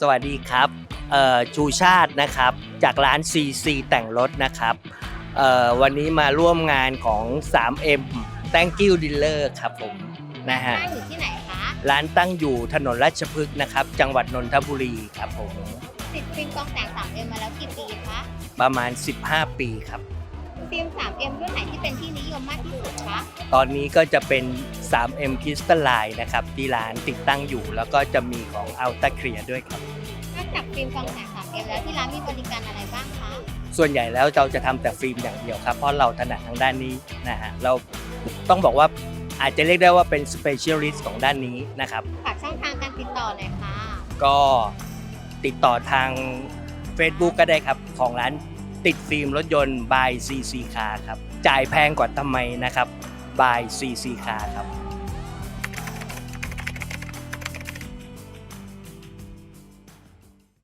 สวัสดีครับเอ่อชูชาตินะครับ จากร้าน CC แต่งรถนะครับเอ่อวันนี้มาร่วมงานของ 3M Thank you Dealer ครับผมนะฮะตั้งอยู่ที่ไหนคะ ร้านตั้งอยู่ถนนราชพฤกษ์นะครับ จังหวัดนนทบุรีครับผมติดฟิล์มกองแสง 3M มาแล้วกี่ปีคะ ประมาณ 15 ปีครับฟิล์ม 3M รุ่นไหนที่เป็นที่นิยมมากที่สุดคะ ตอนนี้ก็จะเป็น 3M Crystalline นะครับที่ร้านติดตั้งอยู่ แล้วก็จะมีของ Ultra Clear ด้วยครับนอกจากฟิล์มกองแสง 3M แล้วที่ร้านมีบริการอะไรบ้างคะส่วนใหญ่แล้วเราจะทำแต่ฟิล์มอย่างเดียวครับ เพราะเราถนัดทางด้านนี้นะฮะเราต้องบอกว่าอาจจะเรียกได้ว่าเป็น specialist ของด้านนี้นะครับฝากช่องทางการติดต่อหน่อยค่ะก็ติดต่อทาง Facebook ก็ได้ครับของร้านติดฟิล์มรถยนต์ by CC Car ครับจ่ายแพงกว่าทำไมนะครับ by CC Car ครับ